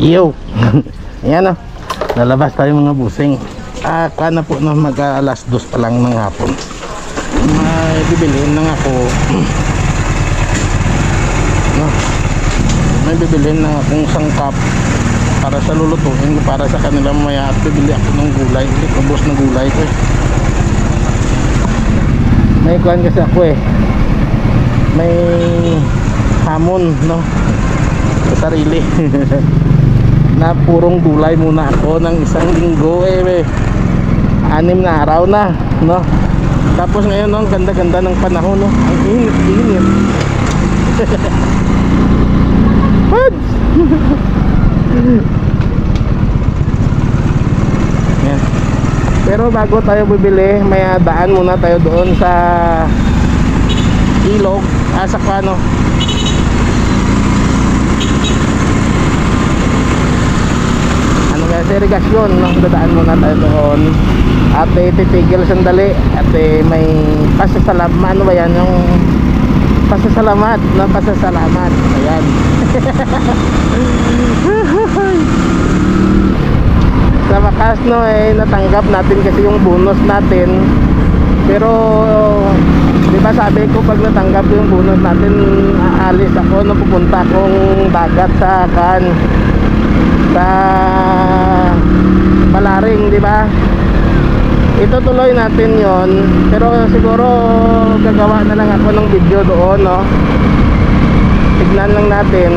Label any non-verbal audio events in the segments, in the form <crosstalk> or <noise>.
Yo! <laughs> Ayan o. Lalabas tayo mga busing. Ah, kana po na mag alas dos pa lang ng hapon. May bibilhin lang ako. <clears throat> no? May bibilhin na akong sangkap para sa lulutuin ko para sa kanila mamaya at bibili ako ng gulay. Hindi ubos na gulay ko eh. May kuhan kasi ako eh. May hamon, no? Sa sarili. <laughs> na purong gulay muna ako ng isang linggo eh, eh. anim na araw na no tapos ngayon no, ganda-ganda ng panahon no ang init-init Pads! Yan. pero bago tayo bibili may daan muna tayo doon sa ilog ah, sa ano kaya sa irigasyon no? dadaan muna tayo doon. At eh, titigil sandali. At eh, may pasasalamat. Ano ba yan? Yung pasasalamat no? Pasasalamat. Ayan. <laughs> Sa wakas no eh natanggap natin kasi yung bonus natin. Pero di ba sabi ko pag natanggap yung bonus natin aalis ako no? Pupunta akong dagat sa kan sa Balaring, di ba? Itutuloy natin 'yon, pero siguro gagawa na lang ako ng video doon, no. Tignan lang natin.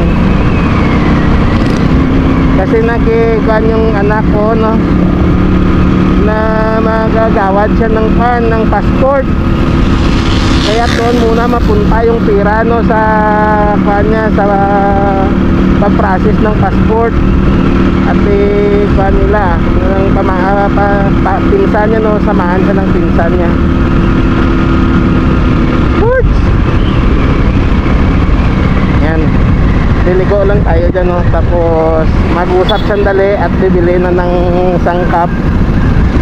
Kasi nakikuan yung anak ko, no, na magagawad siya ng pan ng passport. Kaya doon muna mapunta yung pira no sa kanya sa pag-process ng passport. At eh kuha nila ng pama, pa, pa, pinsan niya no? Samahan siya ng pinsan niya. Words! yan liligo lang tayo dyan no? Tapos mag-usap sandali at bibili na ng sangkap.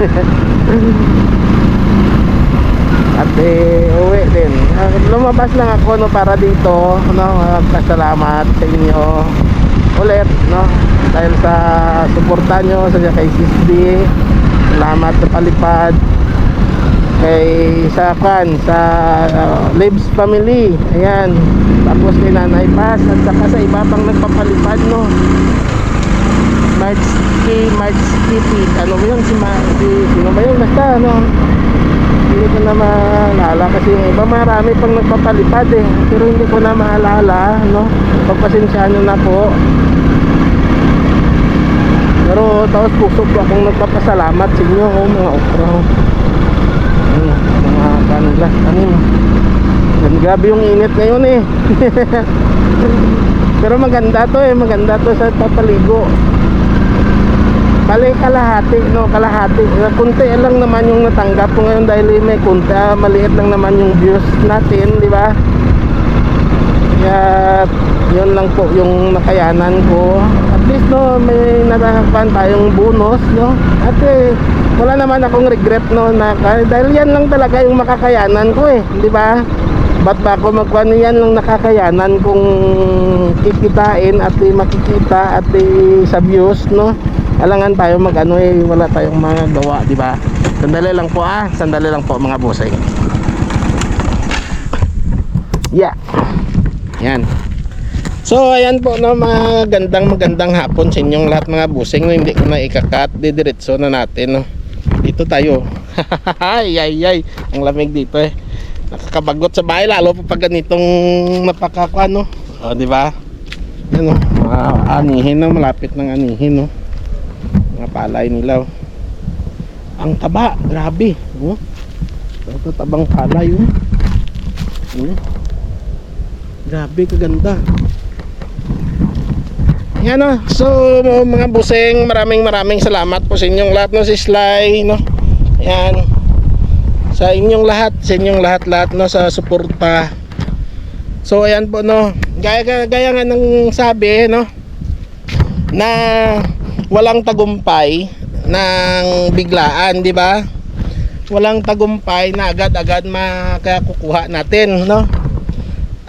<laughs> At eh uwi din Ah, lumabas lang ako no para dito no pasalamat sa inyo ulit no dahil sa suporta nyo sa kay Sisbi salamat sa palipad kay sa kan sa uh, Libs family. Ayan. Tapos ni Nanay Paz at saka sa iba pang nagpapalipad no. March K March Kitty ano ba yun? Si, Ma, si sino ba yun? Basta ano hindi ko na maalala kasi yung iba marami pang nagpapalipad eh. Pero hindi ko na maalala no? Pagpasensyaan na po. Pero tapos puso ko akong nagpapasalamat sa inyo oh, mga okra oh. Ayun, mga kanila. Tanim grabe yung init ngayon eh. <laughs> Pero maganda to eh. Maganda to sa papaligo Bali kalahati no kalahati. Eh, kunti lang naman yung natanggap ko ngayon dahil may kunti. Ah, maliit lang naman yung views natin di ba? Kaya yun lang po yung nakayanan ko. At least no may natahapan tayong bonus no? At eh, wala naman akong regret no na, dahil yan lang talaga yung makakayanan ko eh di ba? Ba't ba ako magkuhan? Yan lang nakakayanan kung kikitain at eh, makikita at eh, sa views no alangan tayo mag ano eh wala tayong mga gawa di ba sandali lang po ah sandali lang po mga busay yeah yan So ayan po no magandang magandang hapon sa inyong lahat mga busing no, hindi ko na ikakat didiretso na natin no. Dito tayo. <laughs> ay ay ay ang lamig dito eh. Nakakabagot sa bahay lalo pa pag ganitong napakakuan no. O di ba? Yan no, mga anihin no, malapit ng anihin no. Mga palay nila. oh. Ang taba, grabe. Oh. Ito tabang palay oh. Hmm. Grabe kaganda. Yan o. So mga buseng, maraming maraming salamat po sa inyong lahat no si Sly no. Yan. Sa inyong lahat, sa inyong lahat-lahat no sa suporta. So ayan po no. Gaya, gaya nga ng sabi no na walang tagumpay ng biglaan, di ba? Walang tagumpay na agad-agad makakukuha natin, no?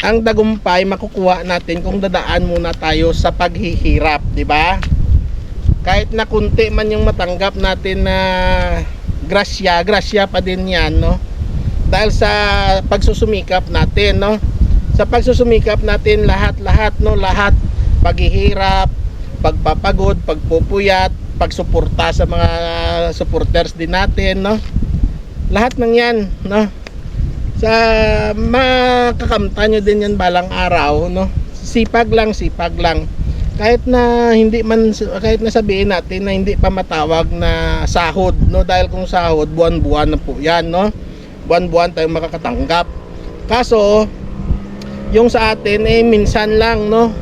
ang tagumpay makukuha natin kung dadaan muna tayo sa paghihirap, di ba? kahit na kunti man yung matanggap natin na grasya, grasya pa din yan, no? Dahil sa pagsusumikap natin, no? Sa pagsusumikap natin lahat-lahat, no? Lahat paghihirap, pagpapagod, pagpupuyat, pagsuporta sa mga supporters din natin, no? Lahat ng yan, no? Sa makakamta nyo din yan balang araw, no? Sipag lang, sipag lang kahit na hindi man kahit na sabihin natin na hindi pa matawag na sahod no dahil kung sahod buwan-buwan na po yan no buwan-buwan tayong makakatanggap kaso yung sa atin eh minsan lang no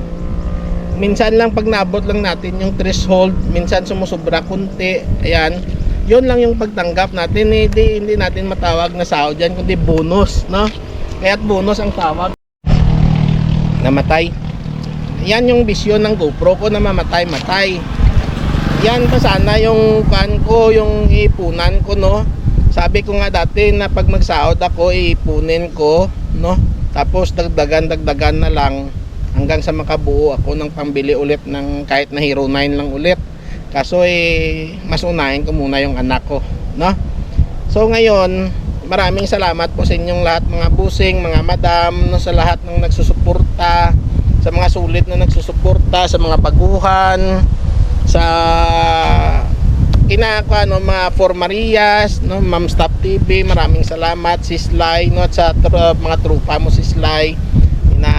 minsan lang pag naabot lang natin yung threshold minsan sumusobra kunti ayan yun lang yung pagtanggap natin eh, hindi, hindi natin matawag na sahod yan kundi bonus no kaya't bonus ang tawag namatay yan yung bisyon ng GoPro ko na mamatay-matay. Yan pa sana yung kan ko, yung ipunan ko, no? Sabi ko nga dati na pag magsahod ako, iipunin ko, no? Tapos dagdagan-dagdagan na lang hanggang sa makabuo ako ng pambili ulit ng kahit na Hero 9 lang ulit. Kaso eh, mas unahin ko muna yung anak ko, no? So ngayon, maraming salamat po sa inyong lahat mga busing, mga madam, no, sa lahat ng nagsusuporta sa mga sulit na nagsusuporta sa mga paguhan sa kinaka no mga For Marias no Ma'am Stop TV maraming salamat si Sly no at sa tr- mga trupa mo si Sly na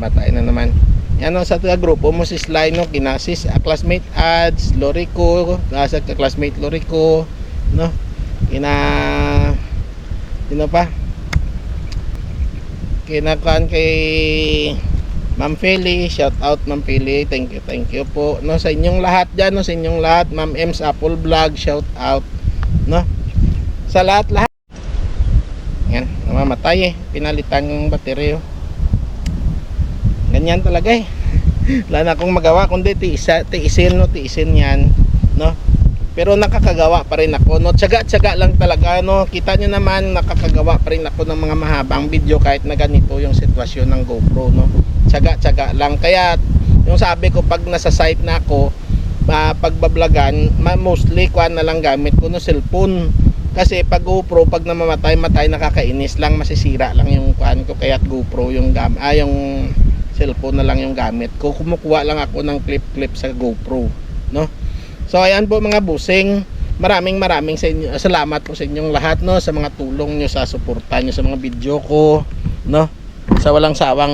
batay na naman yan no, sa taga grupo mo si Sly no kinasis a classmate ads Lorico sa classmate Lorico no kina sino pa kinakuan kay Ma'am Feli, shout out Ma'am Feli, thank you, thank you po. No, sa inyong lahat diyan, no, sa inyong lahat, Ma'am Ems Apple Vlog, shout out, no. Sa lahat lahat. Yan, namamatay eh, pinalitan yung baterya. oh. Ganyan talaga eh. Wala na akong magawa kundi tiisa, tiisin no, tiisin yan, no. Pero nakakagawa pa rin ako, no. Tsaga-tsaga lang talaga, no. Kita nyo naman, nakakagawa pa rin ako ng mga mahabang video kahit na ganito yung sitwasyon ng GoPro, no. Tsaga-tsaga lang. Kaya, yung sabi ko, pag nasa site na ako, uh, pagbablagan, mostly kuan na lang gamit ko no cellphone. Kasi pag GoPro, pag namamatay, matay, nakakainis lang, masisira lang yung kuan ko. Kaya GoPro yung gam ah, yung cellphone na lang yung gamit ko. Kumukuha lang ako ng clip-clip sa GoPro, no. So ayan po mga busing. Maraming maraming sa inyo, salamat po sa inyong lahat no sa mga tulong nyo sa suporta nyo sa mga video ko, no. Sa walang sawang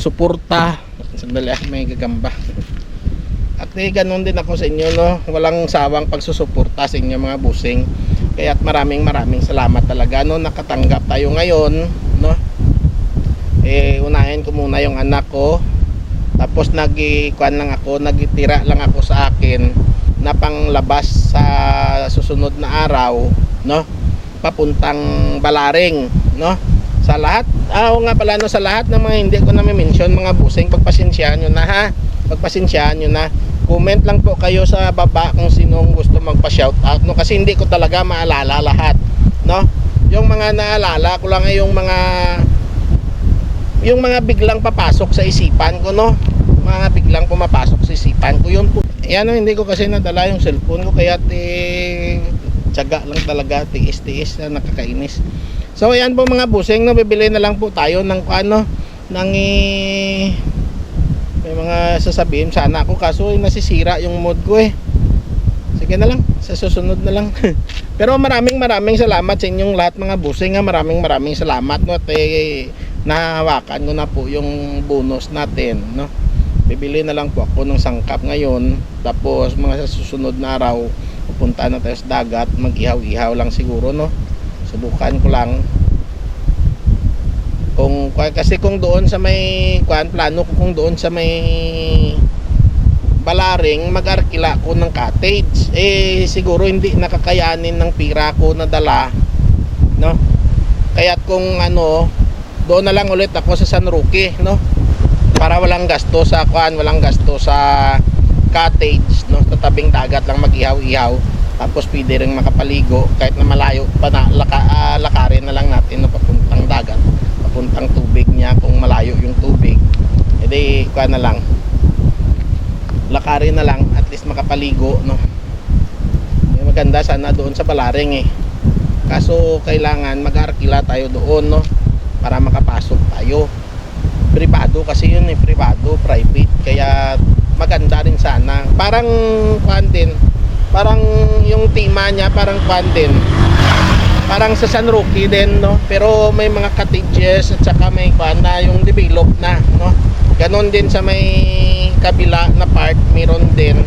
suporta. Sandali ah, may gagamba. At eh, ganun din ako sa inyo no, walang sawang pagsusuporta sa inyo mga busing. Kaya maraming maraming salamat talaga no nakatanggap tayo ngayon. Eh unahin ko muna yung anak ko. Tapos nagikuan lang ako, nagitira lang ako sa akin na panglabas sa susunod na araw, no? Papuntang Balaring, no? Sa lahat, ah, nga pala no, sa lahat ng mga hindi ko na mention mga busing, pagpasensyahan nyo na ha. Pagpasensyahan nyo na. Comment lang po kayo sa baba kung sinong gusto magpa-shout out, no? Kasi hindi ko talaga maalala lahat, no? Yung mga naalala ko lang ay yung mga yung mga biglang papasok sa isipan ko no? Mga biglang pumapasok sa isipan ko yun po. Yan hindi ko kasi nadala yung cellphone ko kaya eh, tiyaga lang talaga tiis tiis na nakakainis. So ayan po mga busing no? Bibili na lang po tayo ng ano ng eh, may mga sasabihin sana ako kaso eh, nasisira yung mood ko eh. Sige na lang sa susunod na lang. <laughs> Pero maraming maraming salamat sa inyong lahat mga busing ha. maraming maraming salamat no? At eh, nahawakan ko na po yung bonus natin no? Bibili na lang po ako ng sangkap ngayon tapos mga sa susunod na araw pupunta na tayo sa dagat mag ihaw ihaw lang siguro no? Subukan ko lang. Kung kasi kung doon sa may kuan plano ko kung doon sa may balaring mag-arkila ko ng cottage. Eh siguro hindi nakakayanin ng pira ko na dala no? Kaya't kung ano doon na lang ulit ako sa San Roque no? Para walang gasto sa kuan walang gasto sa cottage no? Sa tabing dagat lang mag-ihaw-ihaw. Tapos pwede rin makapaligo kahit na malayo pa na laka, ah, lakarin na lang natin no? Papuntang dagat papuntang tubig niya. Kung malayo yung tubig edi kuan na lang. Lakarin na lang at least makapaligo no? May maganda sana doon sa Balaring eh. Kaso kailangan mag-arkila tayo doon no para makapasok tayo. Privado kasi yun eh privado private. Kaya maganda rin sana. Parang kwan din parang yung tema niya parang kwan din. Parang sa San Roque din no? Pero may mga cottages at saka may kwan na yung develop na no? Ganon din sa may kabila na part meron din.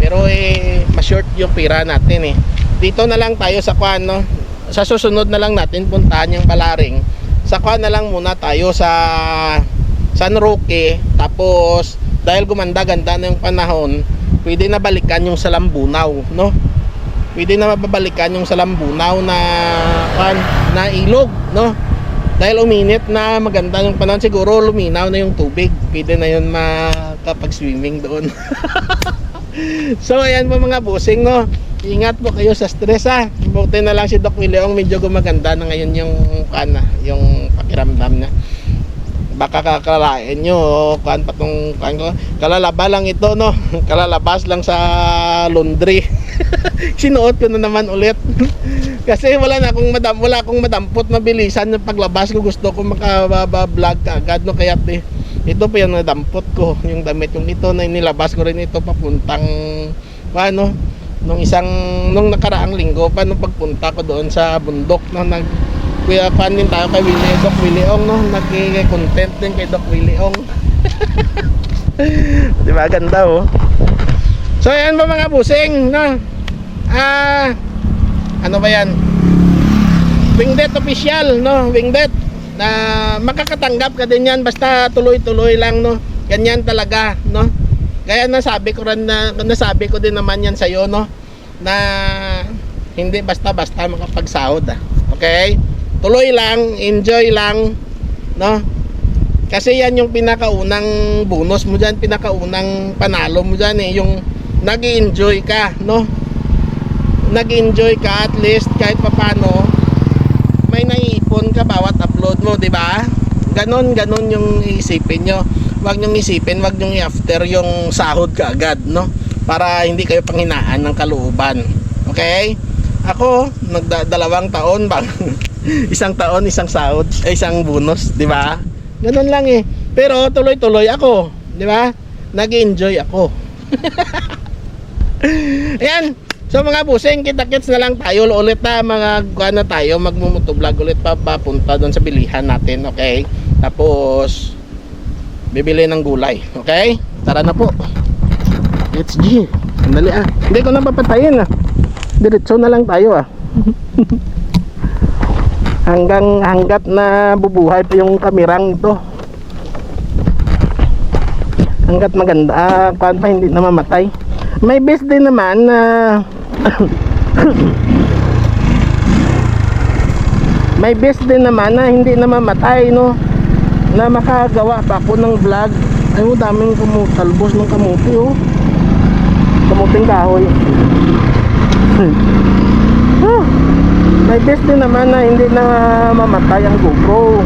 Pero eh ma-short yung pira natin eh. Dito na lang tayo sa kwan no? Sa susunod na lang natin puntahan yung Balaring sa na lang muna tayo sa San Roque. Tapos dahil gumanda-ganda na yung panahon pwede na balikan yung Salambunaw no? Pwede na mababalikan yung Salambunaw na kwan na ilog no? Dahil uminit na maganda yung panahon siguro luminaw na yung tubig. Pwede na yun makapag swimming doon. <laughs> So ayan po mga busing no ingat po kayo sa stress ha? Buti na lang si Doc Williong medyo gumaganda na ngayon yung kana yung pakiramdam niya. Baka kakalain nyo o kuan pa tong kuan ko. Kalalaba lang ito no? <laughs> Kalalabas lang sa laundry. <laughs> Sinuot ko na naman ulit. <laughs> Kasi wala na akong madam wala akong madampot mabilisan yung paglabas ko. Gusto ko maka-vlog agad no? Kaya eh, ito pa yung nadampot ko yung damit. Yung ito na nilabas ko rin ito papuntang ano nung isang nung nakaraang linggo pa nung pagpunta ko doon sa bundok no nag kuya fan din tayo kay Willie Doc Willie Ong no nagki-content din kay Doc Willie Ong. <laughs> Di ba ganda oh. So ayan ba mga busing no? Ah ano ba yan? Wingdet official no? Wingdet na makakatanggap ka din yan basta tuloy-tuloy lang no? Ganyan talaga no kaya nasabi ko rin na nasabi ko din naman yan sa iyo no na hindi basta-basta makapagsahod ah. Okay? Tuloy lang, enjoy lang, no? Kasi yan yung pinakaunang bonus mo diyan, pinakaunang panalo mo diyan eh, yung nag-enjoy ka, no? Nag-enjoy ka at least kahit papano may naiipon ka bawat upload mo, di ba? Ganon, ganon yung isipin nyo. Huwag nyong isipin, huwag nyong i-after yung sahod ka agad, no? Para hindi kayo panghinaan ng kalooban. Okay? Ako, nagdalawang taon bang <laughs> isang taon, isang sahod, eh, isang bonus, di ba? Ganun lang eh. Pero tuloy-tuloy ako, di ba? Nag-enjoy ako. <laughs> Ayan. So mga busing, kita-kits na lang tayo ulit na mga kuha na tayo, magmumutovlog ulit pa papunta doon sa bilihan natin, okay? Tapos bibili ng gulay, okay? Tara na po. Let's G. Sandali ah. Hindi ko na papatayin ah. Diretso na lang tayo ah. <laughs> Hanggang hanggat na bubuhay pa yung kamerang ito. Hanggat maganda, ah, kuhaan pa hindi na mamatay. May best din naman na <coughs> May best din naman na hindi na mamatay no na makagawa pa ako ng vlog. Ay mo daming kumutalbos ng kamuti oh. Kamuting kahoy. <laughs> Ah, may best din naman na hindi na mamatay ang GoPro.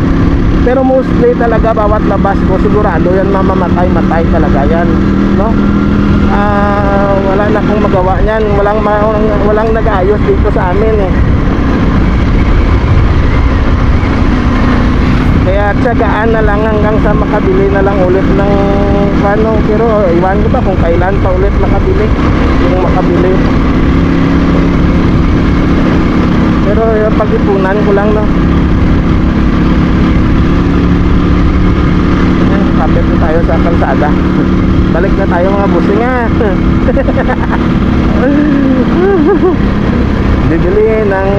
Pero mostly talaga bawat labas ko sigurado yan mamamatay matay talaga yan no? Ah wala na akong magawa niyan. Walang, walang nag-ayos dito sa amin eh kaya tsagaan na lang hanggang sa makabili na lang ulit ng ano pero iwan ko pa kung kailan pa ulit makabili yung makabili. Pero yung pag-ipunan ko lang no? Kapit na tayo sa kalsada. Balik na tayo mga busing ha <laughs> bibili ng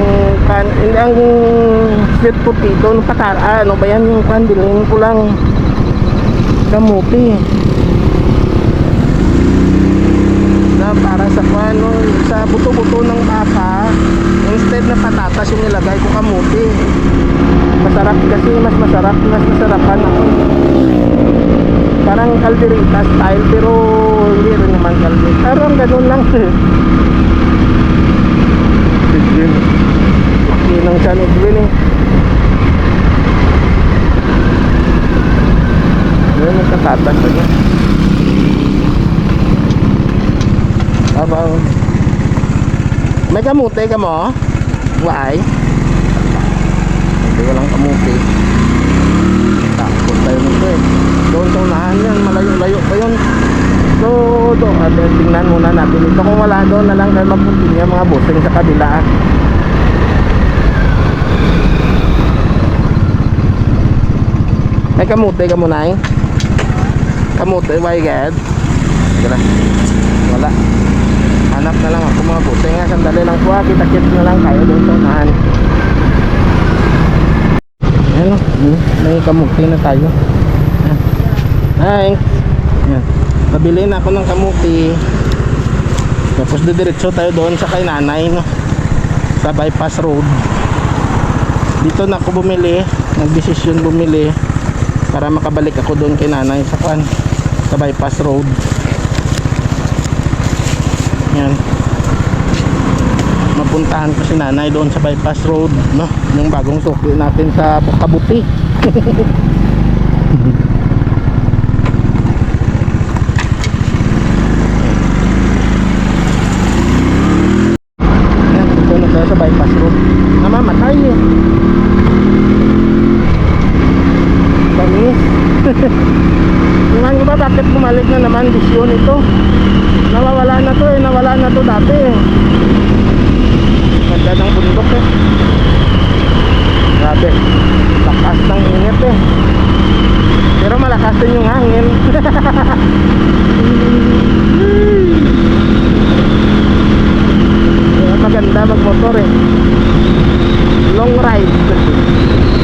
kan hindi ang sweet potato ng patara ano ba yan? Yung kan bilhin ko lang. Kamuti. Na para sa ano sa buto-buto ng baka instead na patatas yung nilagay ko kamuti. Masarap kasi mas masarap mas masarapan ako. Parang kalderita style pero hindi rin naman kalderita. Parang ganun lang <laughs> Edwin laki ng San Edwin eh yun nagkatatas na niya sabaw. May kamote ka mo? Why? Hindi walang kamote. Takot tayo nito eh. Doon sa unahan yan, malayo-layo pa yun. So, doon, at tingnan muna natin ito. Kung wala doon na lang dahil mapunting yung mga busing sa kabila. May kamote ka muna eh. Kamote, God? Sige lang. Wala. Hanap na lang ako mga busing nga. Sandali lang po. ah. Kita-kit na lang kayo doon sa unahan. Ayan o. Hmm, May kamuti na tayo. Hi. Ayan. Pabili na ako ng kamuti. Tapos didiretso tayo doon sa kay nanay no? sa bypass road. Dito na ako bumili. Nagdesisyon bumili para makabalik ako doon kay nanay sa kwan sa bypass road. Yan. Mapuntahan ko si nanay doon sa bypass road, no? Yung bagong sukli natin sa Kabuti. <laughs> Yan, dito na sa bypass road. Namamatay eh. Tamis. Tingnan ko ba bakit bumalik na naman disyon ito? Nawawala na to eh, nawala na to dati eh. Ganda ng bundok eh. Grabe. Lakas ng init eh. Pero malakas din yung hangin. <laughs> Maganda magmotor eh. Long ride.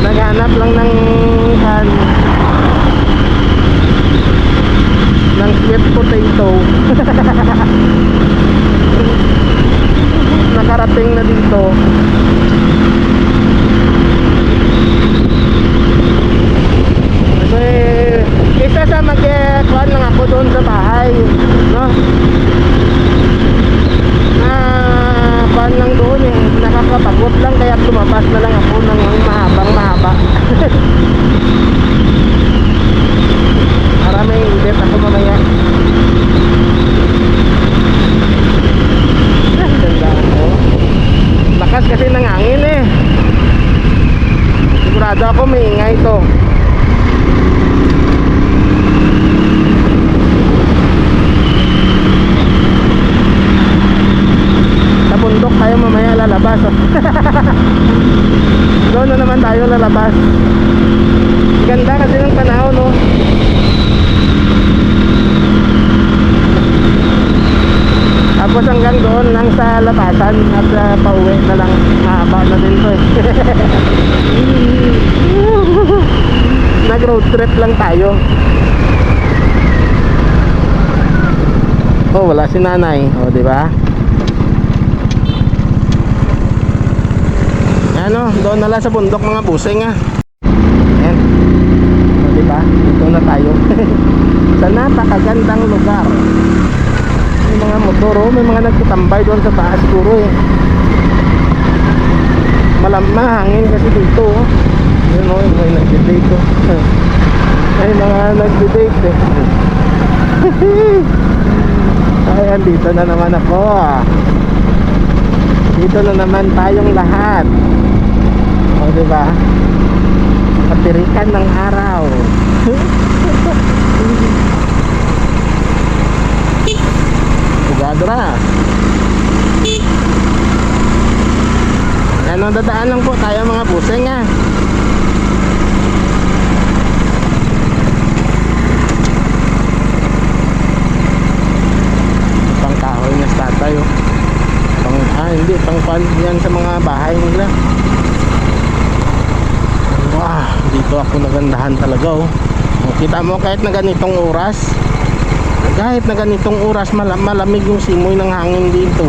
Naghanap lang ng kan ng sweet potato. <laughs> Nakarating na dito. Kasi isa sa mag-kuhan lang ako doon sa bahay, no? Na kuhan lang doon eh, nakakapagod lang kaya lumabas na lang ako ng mahabang mahaba. <laughs> Para may init ako mamaya. Ako. Lakas kasi ng hangin eh. Sigurado ako may ingay to. Sa bundok tayo mamaya lalabas. Oh. <laughs> Doon na naman tayo lalabas. Ganda kasi ng panahon, no? Tapos hanggang doon lang sa labasan at uh, pauwi na lang mahaba na din to eh. <laughs> Nag road trip lang tayo. Oh, wala si nanay. Oh, di ba? Ano, doon na lang sa bundok mga busing ah. Ayan. O, di ba? Dito na tayo. <laughs> sa napakagandang lugar. Mga motor, oh, may mga nagtatambay doon sa taas siguro eh. Malamang hangin kasi dito, oh. Yun oh, may nagdi-date oh. <laughs> May mga nagdi-date eh. <laughs> Ayan, dito na naman ako ah. Dito na naman tayong lahat. O, di ba? Katirikan ng araw. <laughs> Bugado na. Ano, dadaan lang po tayo mga buseng ah. Pang kahoy na tatay oh. Pang, ah, hindi, pang pan yan sa mga bahay nila. Wah, dito ako nagandahan talaga. Oh, Kita mo kahit na ganitong oras, kahit na ganitong oras mala- malamig yung simoy ng hangin dito.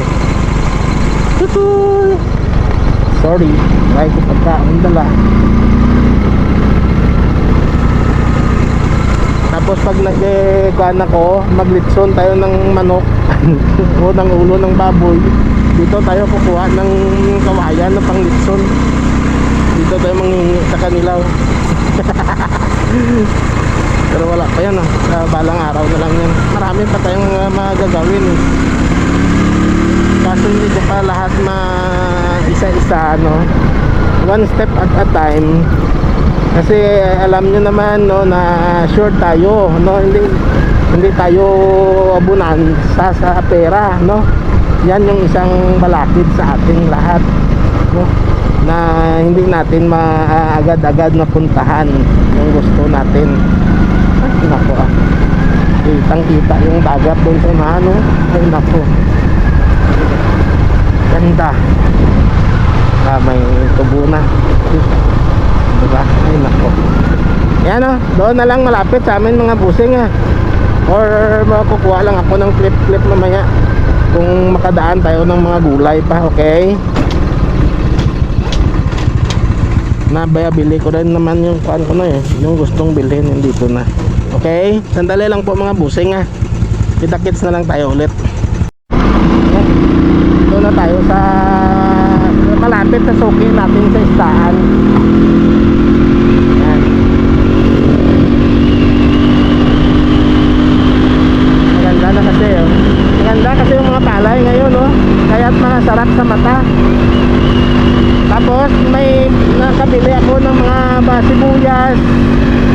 Tutoy! Sorry, kahit yung pagkain dala. Tapos pag nag-kuhan ako, maglitson tayo ng manok <laughs> o ng ulo ng baboy. Dito tayo kukuha ng kawayan na panglitson. Dito tayo manghingi sa kanila. <laughs> Pero wala pa yan ah. Sa balang araw na lang yan. Marami pa tayong uh, magagawin eh. kaso hindi ko pa lahat ma isa-isa ano one step at a time kasi alam nyo naman no na sure tayo no hindi hindi tayo abunan sa sa pera no yan yung isang balakid sa ating lahat no na hindi natin maagad-agad mapuntahan yung gusto natin nako ah. Kitang kita yung dagat doon sa mano ay nako ganda. Ah, may tubo na. Diba? Ay nako yan o doon na lang malapit sa amin mga busing ah. Or makukuha lang ako ng clip clip mamaya. Kung makadaan tayo ng mga gulay pa okay? Nabaya bili ko rin naman yung kuan ko na eh. Yung gustong bilhin yung dito na okay? Sandali lang po mga busing ah. Kita kits na lang tayo ulit. Doon na tayo sa malapit sa suki natin sa istaan yan maganda na kasi oh. maganda kasi yung mga palay ngayon oh. kaya't mga sarap sa mata. Tapos may nakabili ako ng mga basibuyas.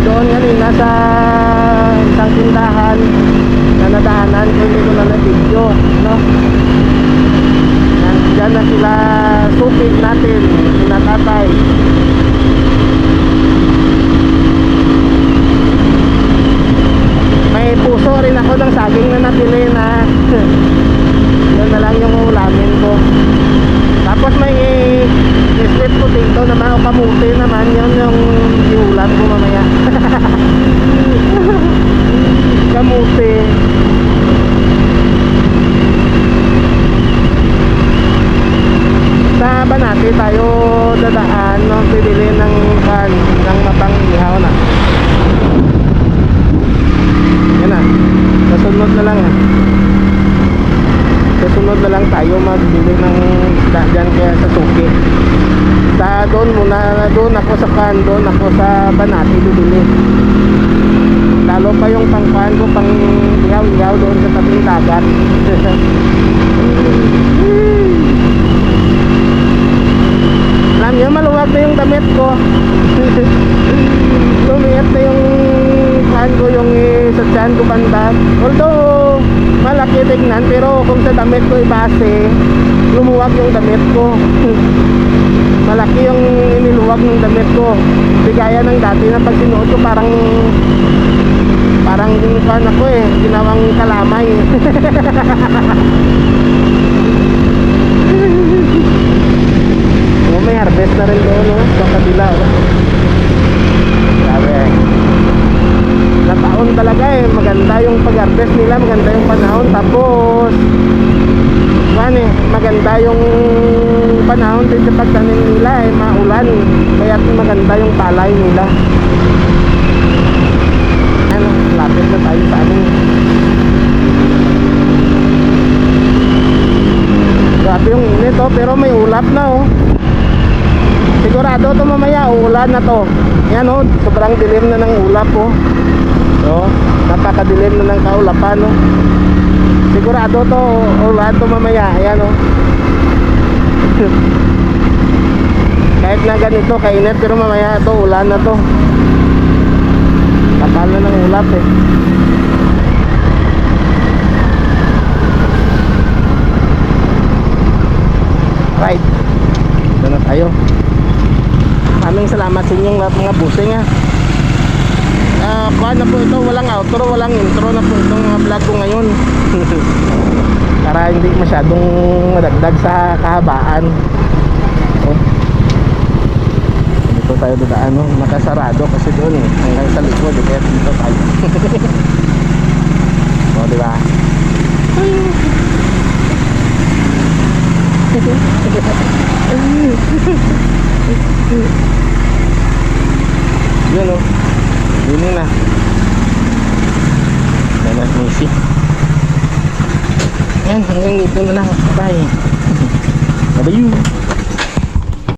Doon kanina sa isang tindahan na nadaanan ko hindi ko na na-video no? Yan, dyan na sila suki natin sinatatay may puso rin ako ng saging na nabili na yun na lang yung ulamin ko tapos may sweet potato naman o kamuti naman yun yung iulam ko mamaya kamuti sa Banati tayo dadaan no, bibili ng pan ng matang ihaw na yan na kasunod na lang ah susunod na lang tayo magbili ng isda dyan kaya sa suki sa doon muna doon ako sa kan doon ako sa Banati bibili lalo pa yung pangkuhan ko pang ihaw ihaw doon sa tabing dagat alam nyo maluwag na yung damit ko. <laughs> Lumiit na yung kuhan ko yung eh, sa tiyan ko banda although malaki tignan pero kung sa damit ko ibase lumuwag yung damit ko. <laughs> Malaki yung iniluwag ng damit ko. Di gaya ng dati na pag sinuot ko parang parang kan ako eh. Ginawang kalamay <laughs> oh, may harvest na rin doon no? sa kabila oh. grabe. Na taon talaga eh. Maganda yung pag-harvest nila maganda yung panahon. Tapos man eh maganda yung panahon din sa pagtanim nila eh maulan. Kaya maganda yung palay nila. Ano lapit na tayo sa amin grabe yung init oh pero may ulap na oh sigurado to mamaya uulan na to yan oh sobrang dilim na ng ulap oh So, napakadilim na ng kaulapan, no? Sigurado to, ulan to mamaya, ayan, no? <laughs> Kahit na ganito, kainit, pero mamaya to, ulan na to. Kapal na ng ulap, eh. Right. Doon na tayo. Maraming salamat sa inyong mga busing, ha. Uh, kuha na po ito walang outro walang intro na po itong uh, vlog ko ngayon. <laughs> Para hindi masyadong madagdag sa kahabaan. Oh. dito tayo dadaan no? nakasarado kasi doon eh. Hanggang sa likod eh, kaya dito tayo. <laughs> O diba <laughs> yun o oh. Yun na. Dalas music. Yan, hanggang dito na lang. Bye. <laughs> Bye.